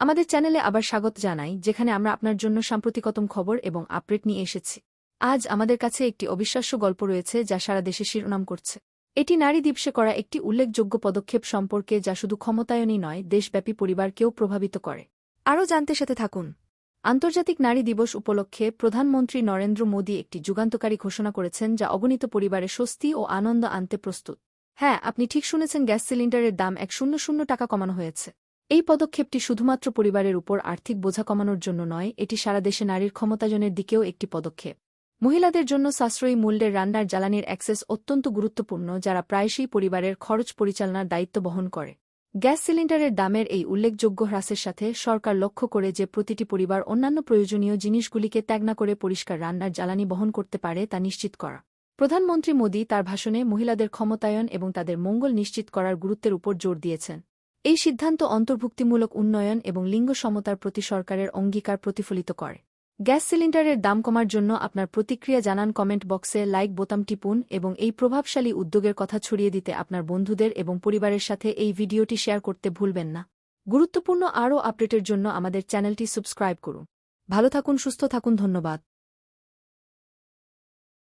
আমাদের চ্যানেলে আবার স্বাগত জানাই, যেখানে আমরা আপনার জন্য সাম্প্রতিকতম খবর এবং আপডেট নিয়ে এসেছি। আজ আমাদের কাছে একটি অবিশ্বাস্য গল্প রয়েছে যা সারা দেশে শিরোনাম করছে। এটি নারী দিবসে করা একটি উল্লেখযোগ্য পদক্ষেপ সম্পর্কে যা শুধু ক্ষমতায়নই নয়, দেশব্যাপী পরিবারকেও প্রভাবিত করে। আরও জানতে সাথে থাকুন। আন্তর্জাতিক নারী দিবস উপলক্ষে প্রধানমন্ত্রী নরেন্দ্র মোদী একটি যুগান্তকারী ঘোষণা করেছেন, যা অগণিত পরিবারে স্বস্তি ও আনন্দ আনতে প্রস্তুত। হ্যাঁ আপনি ঠিক শুনেছেন গ্যাস সিলিন্ডারের দাম এক শূন্য শূন্য টাকা কমানো হয়েছে। এই পদক্ষেপটি শুধুমাত্র পরিবারের উপর আর্থিক বোঝা কমানোর জন্য নয়, এটি সারা দেশে নারীর ক্ষমতায়নের দিকেও একটি পদক্ষেপ। মহিলাদের জন্য সাশ্রয়ী মূল্যের রান্নার জ্বালানির অ্যাক্সেস অত্যন্ত গুরুত্বপূর্ণ, যারা প্রায়শই পরিবারের খরচ পরিচালনার দায়িত্ব বহন করে। গ্যাস সিলিন্ডারের দামের এই উল্লেখযোগ্য হ্রাসের সাথে সরকার লক্ষ্য করে যে প্রতিটি পরিবার অন্যান্য প্রয়োজনীয় জিনিসগুলিকে ত্যাগ না করে পরিষ্কার রান্নার জ্বালানি বহন করতে পারে তা নিশ্চিত করা। প্রধানমন্ত্রী মোদী তার ভাষণে মহিলাদের ক্ষমতায়ন এবং তাদের মঙ্গল নিশ্চিত করার গুরুত্বের উপর জোর দিয়েছেন। এই সিদ্ধান্ত অন্তর্ভুক্তিমূলক উন্নয়ন এবং লিঙ্গ সমতার প্রতি সরকারের অঙ্গীকার প্রতিফলিত করে। গ্যাস সিলিন্ডারের দাম কমার জন্য আপনার প্রতিক্রিয়া জানান কমেন্ট বক্সে, লাইক বোতাম টিপুন এবং এই প্রভাবশালী উদ্যোগের কথা ছড়িয়ে দিতে আপনার বন্ধুদের এবং পরিবারের সাথে এই ভিডিওটি শেয়ার করতে ভুলবেন না। গুরুত্বপূর্ণ আরও আপডেটের জন্য আমাদের চ্যানেলটি সাবস্ক্রাইব করুন। ভালো থাকুন, সুস্থ থাকুন, ধন্যবাদ।